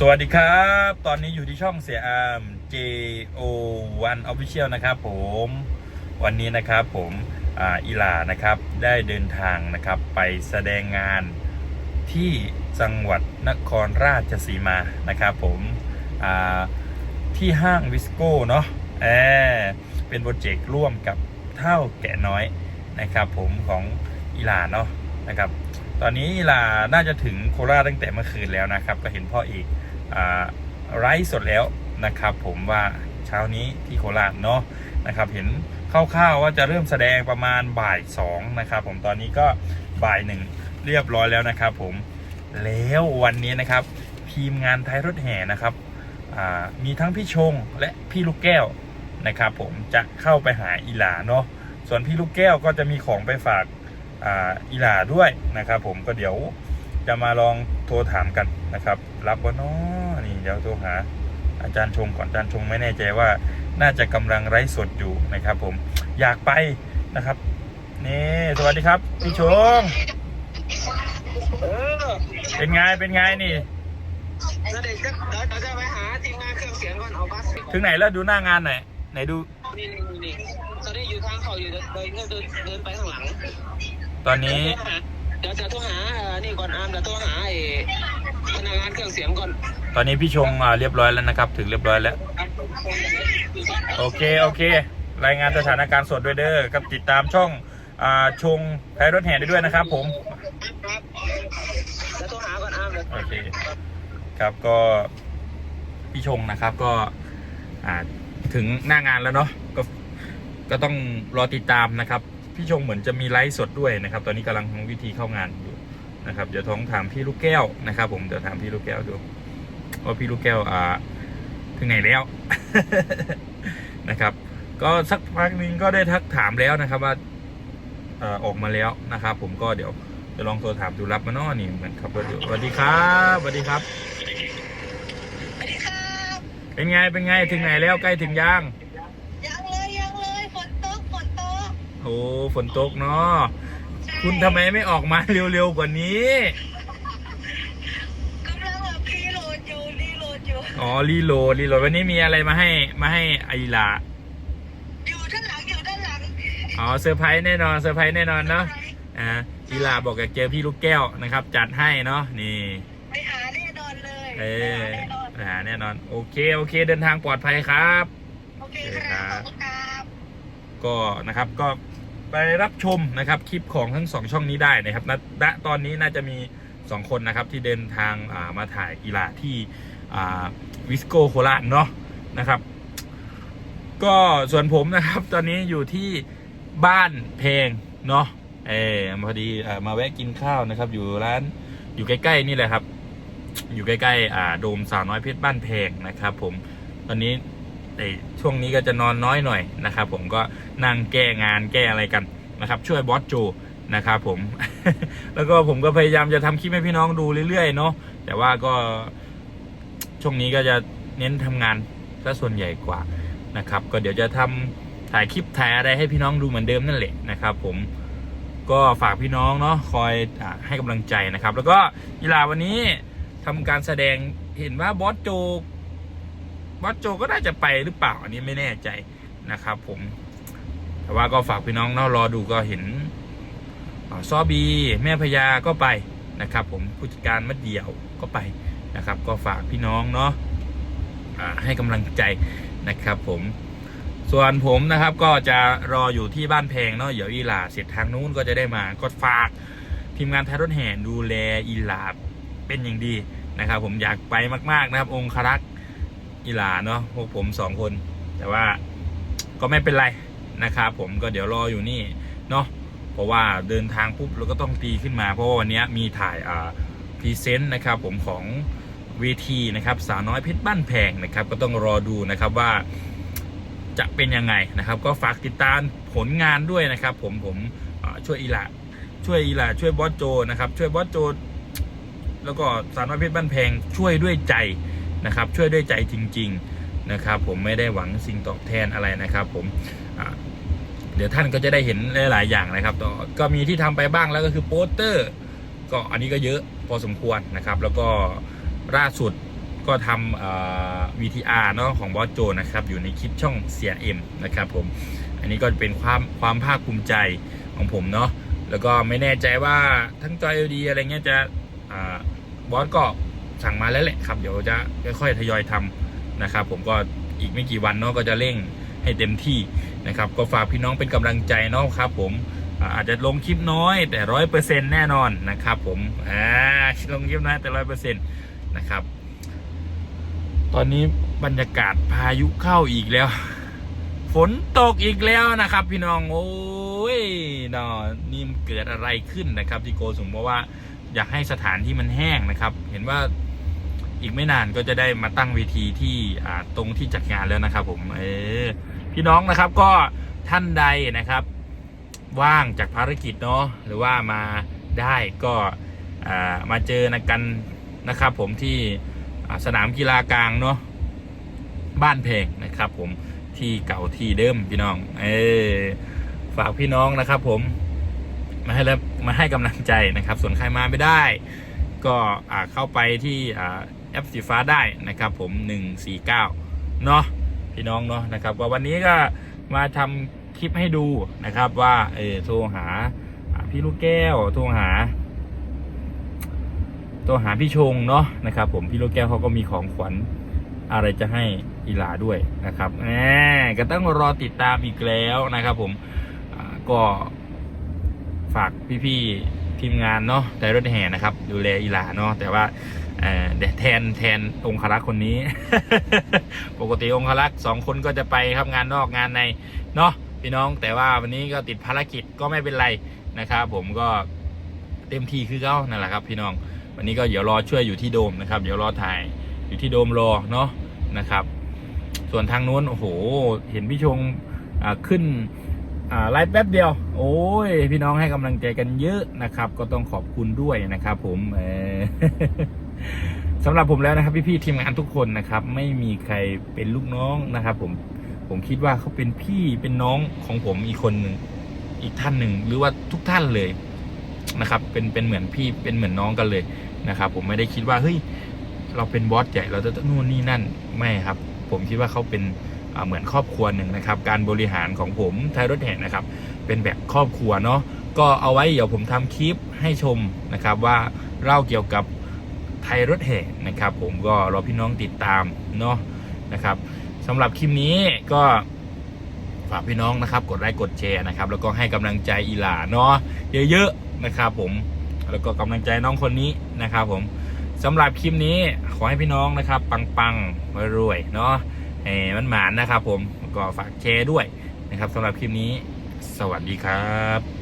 สวัสดีครับ ตอนนี้อยู่ที่ช่องเสียอาม JO1 Official นะครับผม วันนี้นะครับผมอ่าอิลานะครับได้เดินทางนะครับไปแสดงงานที่จังหวัดนครราชสีมานะครับผมอ่าที่ห้างวิสโก้เนาะเอเป็นโปรเจกต์ร่วมกับเท่าแก่น้อยนะครับผมของอิลาเนาะนะครับ ตอนนี้ลาน่าจะถึงโคราชตั้งแต่เมื่อคืนแล้วนะครับ ก็เห็นพ่ออีกอไลฟ์สดแล้วนะครับ ผมว่าเช้านี้ที่โคราชเนาะนะครับ เห็นคร่าวๆว่าจะเริ่มแสดงประมาณบ่ายสองนะครับ ผมตอนนี้ก็บ่ายหนึ่งเรียบร้อยแล้วนะครับ ผมแล้ววันนี้นะครับ ทีมงานไทยรถแห่นะครับมีทั้งพี่ชงและพี่ลูกแก้วนะครับ ผมจะเข้าไปหาอีหลาเนาะส่วนพี่ลูกแก้วก็จะมีของไปฝาก อ่าอีหลาด้วยนะครับ ผมก็เดี๋ยวจะมาลองโทรถามกันนะครับ รับว่าน้อนี่เดี๋ยวโทรหาอาจารย์ชงก่อนอาจารย์ชงไม่แน่ใจว่า น่าจะกำลังไร้สดอยู่นะครับ ผมอยากไปนะครับนี่สวัสดีครับพี่ชงเออเป็นไงเป็นไงนี่แล้วเด็กก็เดี๋ยวเราจะไปหาทีมงานเครื่องเสียงก่อนเอาบัสถึงไหนแล้วดูหน้างานหน่อยไหนดูนี่นี่นี่ตอนนี้อยู่ทางเขาอยู่เดินเดินเดินเดินไปข้างหลัง ตอนนี้ เดี๋ยวจะโทรหาเอ่อนี่ก่อนอามเดี๋ยวโทรหาไอ้พนักงานเครื่องเสียงก่อนตอนนี้พี่ชงอ่าเรียบร้อยแล้วนะครับ ถึงเรียบร้อยแล้ว โอเค โอเค รายงานสถานการณ์สดด้วยเด้อกับติดตามช่องอ่าชงไทยรถแห่ได้ด้วยนะครับผมครับเดี๋ยวโทรหาก่อนอามเดี๋ยว โอเค ครับก็พี่ชงนะครับก็อ่าถึงหน้างานแล้วเนาะก็ก็ต้องรอติดตามนะครับ พี่ชงเหมือนจะมีไลฟ์สดด้วยนะครับ ตอนนี้กำลังวิธีเข้างานอยู่นะครับเดี๋ยวท้องถามพี่ลูกแก้วนะครับ ผมเดี๋ยวถามพี่ลูกแก้วดูว่าพี่ลูกแก้วอ่าถึงไหนแล้วนะครับ ก็สักพักหนึงก็ได้ทักถามแล้วนะครับว่าเอ่อออกมาแล้วนะครับ ผมก็เดี๋ยวจะลองโทรถามดูรับมาเนอนี่เหมือนขับรถอยู่สวัสดีครับสวัสดีครับสวัสดีครับ เป็นไงเป็นไงถึงไหนแล้วใกล้ถึงยังยังเลยยังเลยฝนตกฝนตก โอ้ฝนตกเนาะคุณทำไมไม่ออกมาเร็วๆกว่านี้ กำลังแบบพีโหลดอยู่รีโหลดอยู่ อ๋อรีโหลดรีโหลดวันนี้มีอะไรมาให้มาให้ไอลาอยู่ด้านหลังอยู่ด้านหลังอ๋อเซอร์ไพรส์แน่นอนเซอร์ไพรส์แน่นอนเนาะอ่าอีลาบอกอยากเจอพี่ลูกแก้วนะครับ จัดให้เนาะนี่ไปหาแน่นอนเลยเออไปหาแน่นอนอ่าแน่นอนโอเคโอเค เดินทางปลอดภัยครับ โอเคครับขอบคุณครับ ก็นะครับก็ ไปรับชมนะครับคลิปของทั้งสองช่องนี้ได้นะครับณตอนนี้น่าจะมี2คนนะครับที่เดินทางามาถ่ายกีฬาที่วิสโกโคราชเนาะนะครับ ก็ส่วนผมนะครับตอนนี้อยู่ที่บ้านเพลงเนาะเออพอดีอ่อมาแวะกินข้าวนะครับ อยู่ร้านอยู่ใกล้ๆนี่แหละครับ อยู่ใกล้ๆโดมสาวน้อยเพชรบ้านเพลงนะครับ ผมตอนนี้ ในช่วงนี้ก็จะนอนน้อยหน่อยนะครับ ผมก็นั่งแก้งานแก้อะไรกันนะครับ ช่วยบอสโจนะครับผม แล้วก็ผมก็พยายามจะทำคลิปให้พี่น้องดูเรื่อยๆเนาะแต่ว่าก็ช่วงนี้ก็จะเน้นทำงานซะส่วนใหญ่กว่านะครับ ก็เดี๋ยวจะทำถ่ายคลิปถ่ายอะไรให้พี่น้องดูเหมือนเดิมนั่นแหละนะครับ ผมก็ฝากพี่น้องเนาะคอยอให้กำลังใจนะครับ แล้วก็กีฬาวันนี้ทำการแสดงเห็นว่าบอสโจ บอสโจก็น่าจะไปหรือเปล่าอันนี้ไม่แน่ใจนะครับผม แต่ว่าก็ฝากพี่น้องเนาะรอดูก็เห็นซอบี แม่พญาก็ไปนะครับ ผมผู้จัดการมัดเดี่ยวก็ไปนะครับ ก็ฝากพี่น้องเนาะให้กำลังใจนะครับผมส่วนผมนะครับก็จะรออยู่ที่บ้านแพงเนาะเดี๋ยวอีหลาเสร็จทางนู้นก็จะได้มาก็ฝากทีมงานไทยรถแห่ดูแลอีหลาเป็นอย่างดีนะครับ ผมอยากไปมาก ๆนะครับ องครักษ์ อีหลาเนาะพวกผมสองคน แต่ว่าก็ไม่เป็นไรนะครับผมก็เดี๋ยวรออยู่นี่เนาะเพราะว่าเดินทางปุ๊บเราก็ต้องตีขึ้นมา เพราะว่าวันนี้มีถ่ายอ่าพรีเซนต์นะครับผมของเวทีนะครับสาวน้อยเพชรบ้านแพงนะครับ ก็ต้องรอดูนะครับว่าจะเป็นยังไงนะครับ ก็ฝากติดตามผลงานด้วยนะครับ ผมผมช่วยอีหลาช่วยอีหลาช่วยบอสโจนะครับ ช่วยบอสโจ แล้วก็สาวน้อยเพชรบ้านแพงช่วยด้วยใจ นะครับ ช่วยด้วยใจจริง ๆนะครับ ผมไม่ได้หวังสิ่งตอบแทนอะไรนะครับ ผมเดี๋ยวท่านก็จะได้เห็นหลาย ๆ อย่างนะครับต่อก็มีที่ทำไปบ้างแล้วก็คือโปสเตอร์ ก็อันนี้ก็เยอะพอสมควรนะครับ แล้วก็ล่าสุดก็ทำเอ่อ VTR เนาะของบอสโจนะครับ อยู่ในคลิปช่องเสียเอ็มนะครับผม อันนี้ก็เป็นความความภาคภูมิใจของผมเนาะแล้วก็ไม่แน่ใจว่าทั้งจอย LED อะไรเงี้ยจะอบอสก็ สั่งมาแล้วแหละครับเดี๋ยวจะค่อยๆทยอยทำนะครับ ผมก็อีกไม่กี่วันเนาะก็จะเร่งให้เต็มที่นะครับ ก็ฝากพี่น้องเป็นกำลังใจเนาะครับ ผมอาอาจจะลงคลิปน้อยแต่ร้อยเปอร์เซ็นต์แน่นอนนะครับผมอ่าลงคลิปน้อยแต่ร้อยเปอร์เซ็นต์นะครับ ตอนนี้บรรยากาศพายุเข้าอีกแล้ว ฝนตกอีกแล้วนะครับ พี่น้องโอ้ยนอนี่มันเกิดอะไรขึ้นนะครับที่โกสุมเพราะว่า อยากให้สถานที่มันแห้งนะครับ เห็นว่าอีกไม่นานก็จะได้มาตั้งเวทีที่ตรงที่จัดงานแล้วนะครับ ผมเออพี่น้องนะครับก็ท่านใดนะครับ ว่างจากภารกิจเนาะหรือว่ามาได้ก็มาเจอกันนะครับ ผมที่สนามกีฬากลางเนาะบ้านเพลงนะครับ ผมที่เก่าที่เดิมพี่น้อง เออฝากพี่น้องนะครับ ผม มาให้แล้วมาให้กำลังใจนะครับ ส่วนใครมาไม่ได้ ก็เข้าไปที่แอปสีฟ้าได้นะครับ ผม 149 เนาะพี่น้องเนาะนะครับว่าวันนี้ก็มาทำคลิปให้ดูนะครับ ว่าเออโทรหาพี่ลูกแก้วโทรหาโทรหาพี่ชงเนาะนะครับ ผมพี่ลูกแก้วเขาก็มีของขวัญอะไรจะให้อีหลาด้วยนะครับแหมก็ต้องรอติดตามอีกแล้วนะครับ ผมก็ ฝากพี่ๆทีมงานเนาะไดรถแห่นะครับ ดูแลอีหลาเนาะแต่ว่าเออแทนแทนองครักษ์คนนี้ ปกติองครักษ์สองคนก็จะไปครับงานนอกงานในเนาะพี่น้องแต่ว่าวันนี้ก็ติดภารกิจก็ไม่เป็นไรนะครับ ผมก็เต็มที่คือเขานั่นแหละครับ พี่น้อง วันนี้ก็เดี๋ยวรอช่วยอยู่ที่โดมนะครับ เดี๋ยวรอถ่ายอยู่ที่โดมรอเนาะนะครับ ส่วนทางนู้นโอ้โห เห็นพี่ชงขึ้น ไลฟ์แป๊บเดียว โอ้ย พี่น้องให้กำลังใจกันเยอะนะครับ ก็ต้องขอบคุณด้วยนะครับผมสำหรับผมแล้วนะครับ พี่ๆทีมงานทุกคนนะครับ ไม่มีใครเป็นลูกน้องนะครับ ผมผมคิดว่าเขาเป็นพี่เป็นน้องของผมอีกคนหนึ่งอีกท่านหนึ่งหรือว่าทุกท่านเลยนะครับ เป็นเป็นเหมือนพี่เป็นเหมือนน้องกันเลยนะครับ ผมไม่ได้คิดว่าเฮ้ยเราเป็นบอสใหญ่เราจะต้องนู่นนี่นั่นไม่ครับ ผมคิดว่าเขาเป็น เหมือนครอบครัวหนึ่งนะครับ การบริหารของผมไทยรถแห่นะครับ เป็นแบบครอบครัวเนาะก็เอาไว้เดี๋ยวผมทำคลิปให้ชมนะครับว่าเล่าเกี่ยวกับไทยรถแห่นะครับ ผมก็รอพี่น้องติดตามเนาะนะครับสำหรับคลิปนี้ก็ฝากพี่น้องนะครับ กดไลค์กดแชร์นะครับ แล้วก็ให้กำลังใจอีหลาเนาะเยอะๆนะครับ ผมแล้วก็กำลังใจน้องคนนี้นะครับ ผมสำหรับคลิปนี้ขอให้พี่น้องนะครับ ปังๆรวยๆเนาะ เฮ้มันหมานนะครับผมก็ฝากแชร์ด้วยนะครับสำหรับคลิปนี้ สวัสดีครับ